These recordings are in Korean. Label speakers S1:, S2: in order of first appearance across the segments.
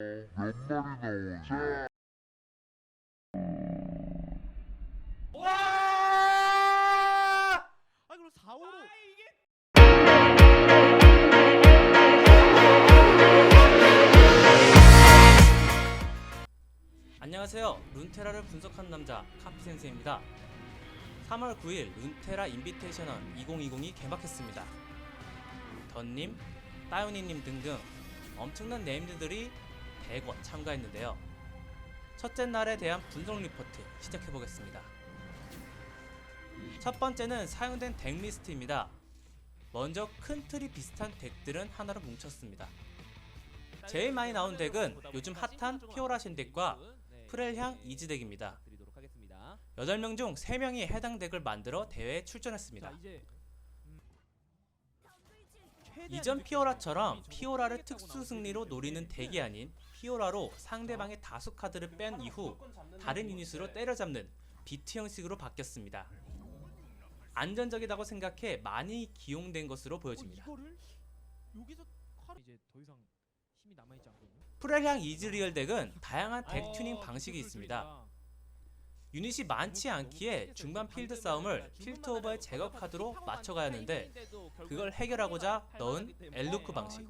S1: 몇 마리 나오지?
S2: 와!
S3: 아 그럼 4, 5로
S2: 안녕하세요. 룬테라를 분석하는 남자 카피센스입니다. 3월 9일 룬테라 인비테이셔널 2020이 개막했습니다. 던님, 따윤이님 등등 엄청난 네임들이 대거 참가했는데요. 첫째 날에 대한 분석 리포트 시작해보겠습니다. 첫 번째는 사용된 덱 리스트입니다. 먼저 큰 틀이 비슷한 덱들은 하나로 뭉쳤습니다. 제일 많이 나온 덱은 요즘 핫한 피오라신 덱과 프렐향 이즈 덱입니다.
S3: 드리도록 하겠습니다.
S2: 8명 중 3명이 해당 덱을 만들어 대회에 출전했습니다.
S3: 음,
S2: 이전 피오라처럼 피오라를 특수 승리로
S3: 때
S2: 노리는 덱이 아닌 피오라로 상대방의 다수 카드를 뺀 이후 다른 유닛으로 때려잡는 비트 형식으로 바뀌었습니다. 안전적이라고 생각해 많이 기용된 것으로
S3: 어,
S2: 보여집니다.
S3: 이거를 여기서 칼을 이제 더 이상 힘이 남아 있지 않거든요.
S2: 프렐향 이즈리얼 덱은 다양한 덱
S3: 어,
S2: 튜닝 방식이. 있습니다. 유닛이 많지 않기에 중반 필드 싸움을 필드 오버의 제거 카드로 맞춰가야 하는데 그걸 해결하고자 넣은 엘루크
S3: 아,
S2: 방식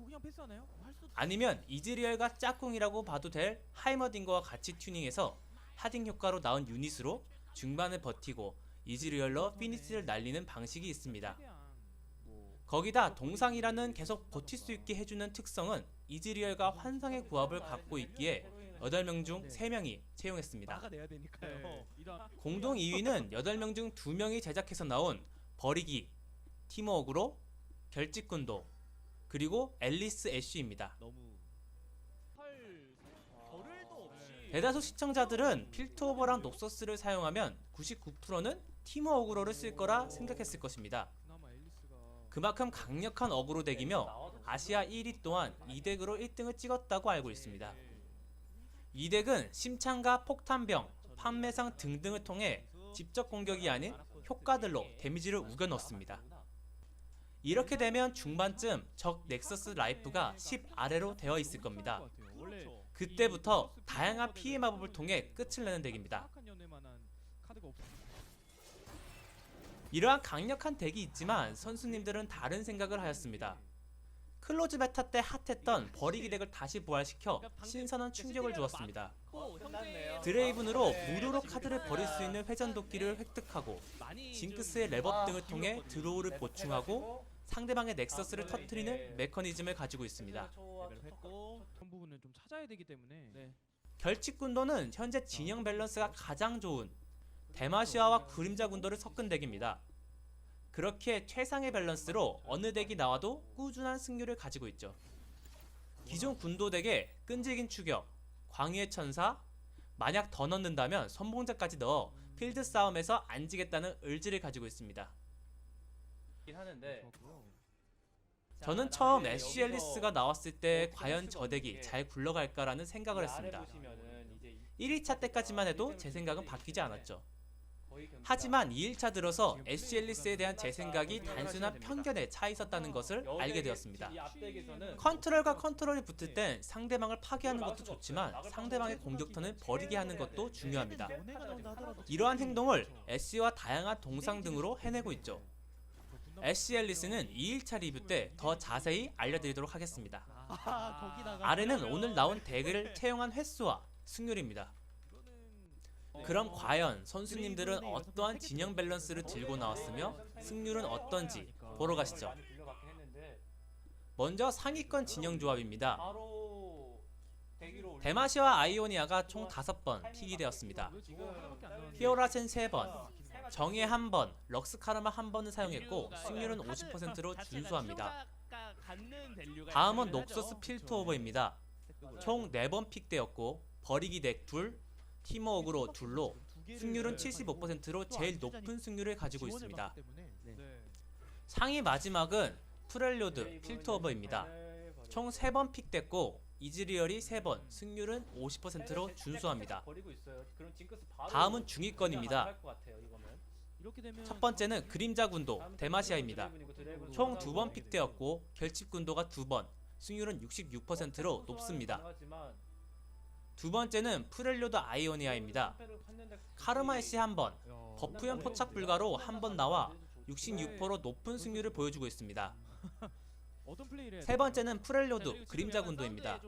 S2: 아니면 이즈리얼과 짝꿍이라고 봐도 될 하이머딩거와 같이 튜닝해서 하딩 효과로 나온 유닛으로 중반을 버티고 이즈리얼로 피니시를 날리는 방식이 있습니다. 거기다 동상이라는 계속 버틸 수 있게 해주는 특성은 이즈리얼과 환상의 구합을 갖고 있기에 8명 중 3명이 채용했습니다.
S3: 막아내야 되니까요.
S2: 네. 공동 2위는 8명 중 2명이 제작해서 나온 버리기, 팀워크로 결집군도, 그리고 앨리스 애쉬입니다.
S3: 너무 헐 결을도 없이
S2: 대다수 시청자들은 필터오버랑 녹서스를 사용하면 99%는 팀워 어그로를 쓸 거라 생각했을 것입니다.
S3: 그나마 앨리스가
S2: 그만큼 강력한 어그로 덱이며 아시아 1위 또한 이 덱으로 1등을 찍었다고 알고 있습니다. 이 덱은 심창과 폭탄병, 판매상 등등을 통해 직접 공격이 아닌 효과들로 데미지를 우겨 넣습니다. 이렇게 되면 중반쯤 적 넥서스 라이프가 10 아래로 되어 있을 겁니다. 그때부터 다양한 피해 마법을 통해 끝을 내는 덱입니다. 이러한 강력한 덱이 있지만 선수님들은 다른 생각을 하였습니다. 클로즈 베타 때 핫했던 버리기 덱을 다시 부활시켜 신선한 충격을 주었습니다. 드레이븐으로 무료로 카드를 버릴 수 있는 회전 도끼를 획득하고 징크스의 랩업 등을 통해 드로우를 보충하고 상대방의 넥서스를 터트리는 메커니즘을 가지고 있습니다.
S3: 레벨 했고 그런 부분은 좀 찾아야 되기 때문에
S2: 결집 군도는 현재 진영 밸런스가 가장 좋은 대마시아와 그림자 군도를 섞은 덱입니다. 그렇게 최상의 밸런스로 어느 덱이 나와도 꾸준한 승률을 가지고 있죠. 기존 군도 덱에 끈질긴 추격, 광희의 천사, 만약 더 넣는다면 선봉자까지 넣어 필드 싸움에서 안 지겠다는 의지를 가지고 있습니다. 하는데. 저는 처음 애쉬 앨리스가 나왔을 때 과연 저 덱이 잘 굴러갈까라는 생각을 했습니다. 1일차 때까지만 해도 제 생각은 바뀌지 않았죠. 하지만 2일차 들어서 애쉬 앨리스에 대한 제 생각이 단순한 편견에 차 있었다는 것을 알게 되었습니다. 컨트롤과 컨트롤이 붙을 땐 상대방을 파괴하는 것도 좋지만 상대방의 공격턴을 버리게 하는 것도 중요합니다. 이러한 행동을 애쉬와 다양한 동상 등으로 해내고 있죠. 애쉬 앨리스는 2일차 리뷰 때 더 자세히 알려드리도록 하겠습니다.
S3: 아
S2: 아래는 오늘 나온 덱을 채용한 횟수와 승률입니다. 그럼 과연 선수님들은 어떠한 진영 밸런스를 들고 나왔으며 승률은 어떤지 보러 가시죠. 먼저 상위권 진영 조합입니다. 데마시와 아이오니아가 총 5번 픽이 되었습니다. 피오라센 3번, 정예 1번, 럭스카르마 1번을 사용했고 승률은 50%로 준수합니다. 다음은 녹서스 필트 오버입니다. 총 4번 픽되었고 버리기 덱 둘, 팀워크로 둘로 승률은 75%로 제일 높은 승률을 가지고 있습니다. 상위 마지막은 프렐료드 필트 오버입니다. 총 3번 픽됐고 이즈리얼이 3번, 승률은 50%로 준수합니다. 다음은 중위권입니다. 첫 번째는 그림자 군도 데마시아입니다. 총 2번 픽되었고 결집 군도가 2번, 승률은 66%로 높습니다. 두 번째는 프렐료드 아이오니아입니다. 카르마이시 한 번, 버프연 포착 불가로 한 번 나와 66%로 높은 승률을 보여주고 있습니다. 세 번째는 프렐료드 그림자 군도입니다.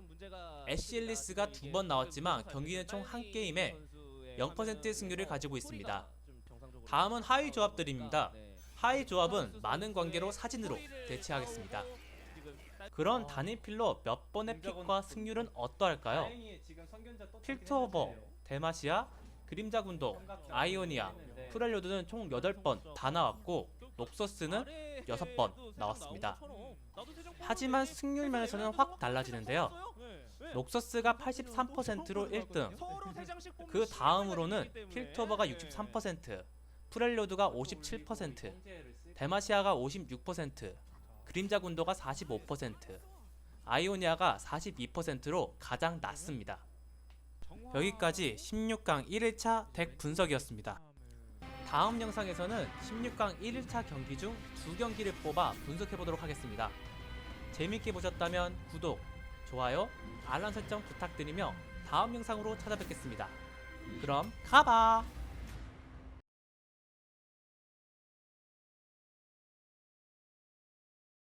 S2: 애쉬 앨리스가 두 번 나왔지만 경기는 총 한 게임에 0%의 승률을 가지고 있습니다. 다음은 하위 조합들입니다. 하위 조합은 많은 관계로 사진으로 대체하겠습니다. 그런 단일 필러 몇 번의 픽과 승률은 어떠할까요? 필트 오버, 데마시아, 그림자 군도, 아이오니아, 프렐료드는 총 8번 다 나왔고 녹서스는 6번 나왔습니다. 하지만 승률 면에서는 확 달라지는데요. 녹서스가 83%로 1등, 그 다음으로는 필터버가 63%, 프렐료드가 57%, 데마시아가 56%, 그림자 군도가 45%, 아이오니아가 42%로 가장 낮습니다. 여기까지 16강 1일차 덱 분석이었습니다. 다음 영상에서는 16강 1일차 경기 중 두 경기를 뽑아 분석해보도록 하겠습니다. 재밌게 보셨다면 구독, 좋아요, 알람 설정 부탁드리며 다음 영상으로 찾아뵙겠습니다. 그럼 가봐!